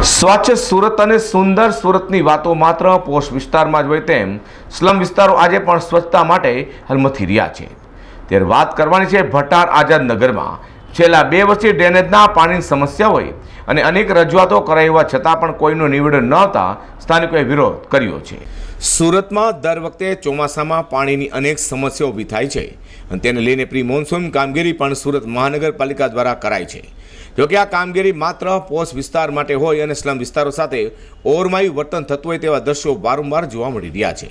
સ્વચ્છ સુરત અને સુંદર સુરતની વાતો માત્ર પોષ વિસ્તારમાં જ હોય તેમ સ્લમ વિસ્તારો આજે પણ સ્વચ્છતા માટે હલમથી રહ્યા છે. ત્યારે વાત કરવાની છે ભટાર આઝાદ નગરમાં. છેલ્લા બે વર્ષથી ડ્રેનેજના પાણીની સમસ્યા હોય અને અનેક રજૂઆતો કરાઈ હોવા છતાં પણ કોઈનો નિવેડન ન હતા સ્થાનિકોએ વિરોધ કર્યો છે. સુરતમાં દર વખતે ચોમાસામાં પાણીની અનેક સમસ્યાઓ ઊભી થાય છે અને તેને લઈને પ્રી મોન્સૂન કામગીરી પણ સુરત મહાનગરપાલિકા દ્વારા કરાય છે. જોકે આ કામગીરી માત્ર પોસ્ટ વિસ્તાર માટે હોય અને સ્લમ વિસ્તારો સાથે ઓરમાયું વર્તન થતું હોય તેવા દ્રશ્યો વારંવાર જોવા મળી રહ્યા છે.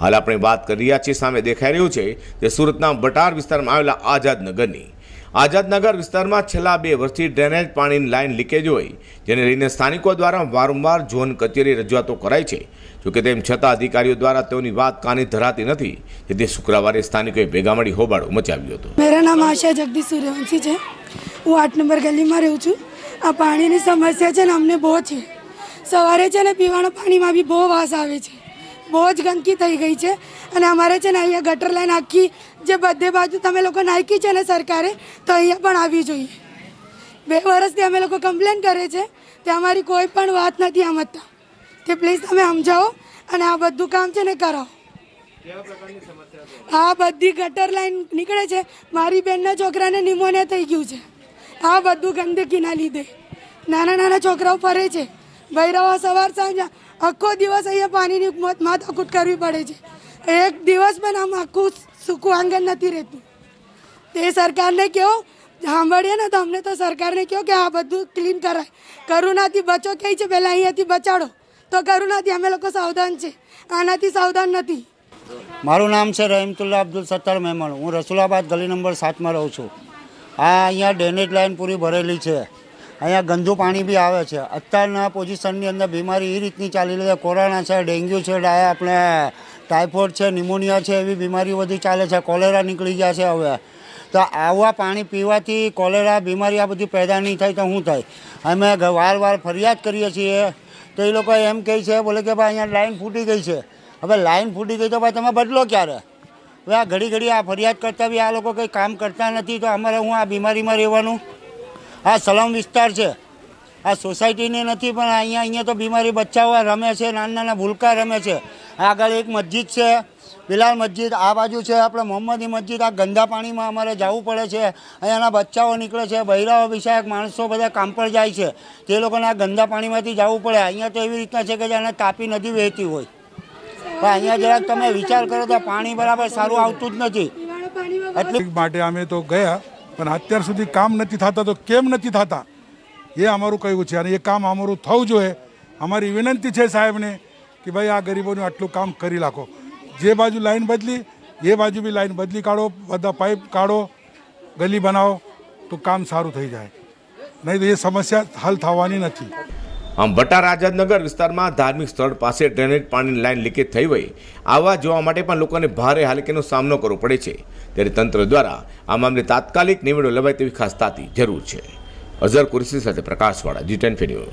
હાલ આપણે વાત કરી રહ્યા છીએ, સામે દેખાઈ રહ્યું છે તે સુરતના બટાર વિસ્તારમાં આવેલા આઝાદનગરની આઝાદનગર વિસ્તારમાં છેલ્લા બે વર્ષથી ડ્રેનેજ પાણીની લાઇન લીકેજ હોય, જેને લઈને સ્થાનિકો દ્વારા વારંવાર ઝોન કચેરી રજૂઆતો કરાઈ છે. જોકે તેમ છતાં અધિકારીઓ દ્વારા તેઓની વાત કાની ધરાતી નથી જેથી શુક્રવારે સ્થાનિકોએ ભેગા મળી હોબાળો મચાવ્યો હતો. મેરા નામ આશા જગદીશ સૂર્યવંશી છે. હું આઠ નંબર ગલીમાં રહું છું. આ પાણીની સમસ્યા છે ને અમને બહુ છે. સવારે છે ને પીવાના પાણીમાં બી બહુ વાસ આવે છે. બહુ જ ગંદકી થઈ ગઈ છે. અને અમારે છે ને અહીંયા ગટર લાઈન આખી જે બધે બાજુ તમે લોકો નાખી છે ને સરકારે, તો અહીંયા પણ આવવી જોઈએ. બે વર્ષથી અમે લોકો કમ્પ્લેન કરે છે તે અમારી કોઈ પણ વાત નથી સમજતા તે. પ્લીઝ તમે સમજાવો અને આ બધું કામ છે ને કરાવો આ બધી ગટર લાઈન નીકળે છે. મારી બેનના છોકરાને નિમોનિયા થઈ ગયું છે. આ બધું ગંદકીના લીધે. નાના નાના છોકરાઓ ફરે છે. ભૈરવા સવાર સાંજ આખો દિવસ અહીંયા પાણીની માથાકૂટ કરવી પડે છે. એક દિવસ પણ આમ આખું સૂકું આંગણ નથી રહેતું. તે સરકારને કહો, સાંભળીએ ને તો અમને તો સરકારને કહો કે આ બધું ક્લીન કરાય. કરુણાથી બચો કહે છે, પહેલાં અહીંયાથી બચાડો. તો કરુણાથી અમે લોકો સાવધાન છે. આનાથી સાવધાન નથી. મારું નામ છે રહીમતુલ્લા અબ્દુલ સત્તાર મહેમાન હું રસુલાબાદ ગલી નંબર સાતમાં રહું છું. આ અહીંયા ડ્રેનેજ લાઇન પૂરી ભરેલી છે. અહીંયા ગંદુ પાણી બી આવે છે. અત્યારના પોઝિશનની અંદર બીમારી એ રીતની ચાલી રહી છે. કોરોના છે, ડેન્ગ્યુ છે, ડાય આપણે ટાઇફોઇડ છે નિમોનિયા છે, એવી બીમારીઓ બધી ચાલે છે. કોલેરા નીકળી ગયા છે હવે. તો આવા પાણી પીવાથી કોલેરા, બીમારી આ બધી પેદા નહીં થાય તો શું થાય? અમે વાર વાર ફરિયાદ કરીએ છીએ. તો એ લોકો એમ કહે છે, બોલે કે ભાઈ અહીંયા લાઈન ફૂટી ગઈ છે. હવે લાઈન ફૂટી ગઈ તો ભાઈ તમે બદલો ક્યારે? હવે આ ઘડી ઘડી આ ફરિયાદ કરતા બી આ લોકો કંઈ કામ કરતા નથી, તો અમારે હું આ બીમારીમાં રહેવાનું? આ સલમ વિસ્તાર છે. આ સોસાયટીની નથી, પણ અહીંયા અહીંયા તો બીમારી બચ્ચાઓ રમે છે, નાના નાના ભૂલકા રમે છે. આગળ એક મસ્જિદ છે, બિલાલ મસ્જિદ, આ બાજુ છે આપણે મોહમ્મદી મસ્જિદ, આ ગંદા પાણીમાં અમારે જવું પડે છે. અહીંયાના બચ્ચાઓ નીકળે છે, બૈરાઓ વિષયક માણસો બધા કામ પર જાય છે. તે લોકોને આ ગંદા પાણીમાંથી જવું પડે. અહીંયા તો એવી રીતના છે કે જેને તાપી નદી વહેતી હોય. પણ અહીંયા જરાક તમે વિચાર કરો તો પાણી બરાબર સારું આવતું જ નથી. એટલે માટે અમે તો ગયા, પણ અત્યાર સુધી કામ નથી થતા તો કેમ નથી થતા? એ અમારું કહ્યું છે અને એ કામ અમારું થવું જોઈએ. અમારી વિનંતી છે સાહેબને કે ભાઈ આ ગરીબોનું આટલું કામ કરી નાખો. જે બાજુ લાઈન બદલી, એ બાજુ બી લાઈન બદલી કાઢો, બધા પાઇપ કાઢો, ગલી બનાવો, તો કામ સારું થઈ જાય. નહીં તો એ સમસ્યા હલ થવાની નથી. આમ ભટાર આઝાદનગર વિસ્તારમાં ધાર્મિક સ્થળ પાસે ડ્રેનેજ પાણીની લાઇન લીકેજ થઈ હોય આવા જોવા માટે પણ લોકોને ભારે હાલકીનો સામનો કરવો પડે છે. ત્યારે તંત્ર દ્વારા આ મામલે તાત્કાલિક નિવેડો લેવાય તેવી ખાસ તાતી જરૂર છે. અઝર કુરશી સાથે પ્રકાશવાળા જી ટેન ન્યૂઝ